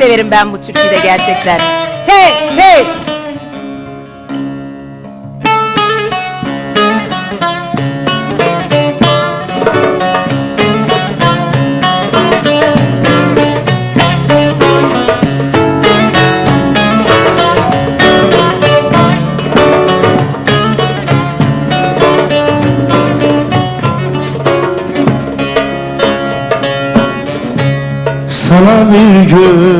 severim ben bu türküyü de gerçekten. Te te. Sana bir gün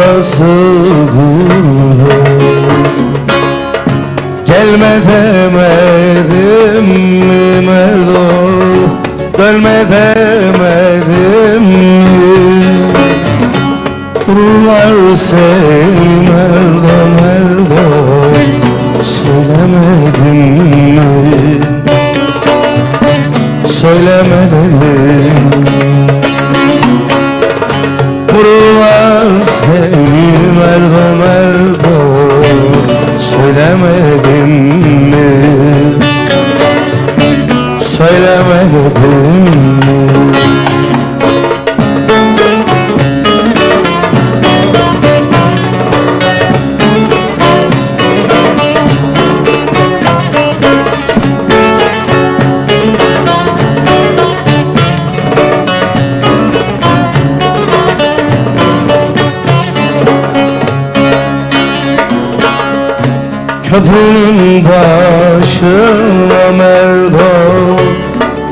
Burası gurbet Gelme demedim mi merdo? Dönme demedim mi? Vururlar seni merdo merdo. Söylemedim mi? Söylemedim Söylemedim mi? Söylemedim mi Köprünün başına merdo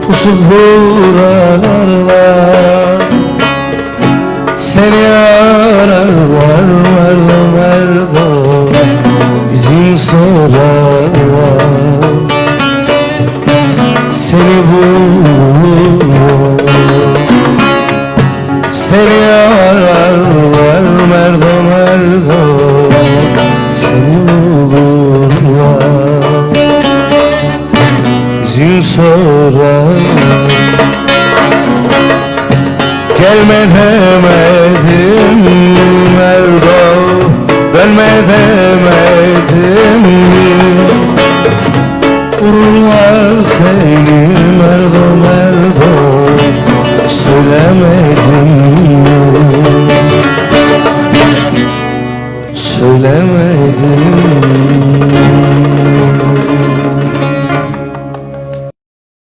Pusu vurarlar Seni ararlar merdo merdo İzin sorarlar Seni bulurlar. Seni ararlar merdo merdo Seni bulurlar sorar Gelme demedim mi merdo Dönme demedim Vururlar seni merdo merdo Söylemedim. Söylemedim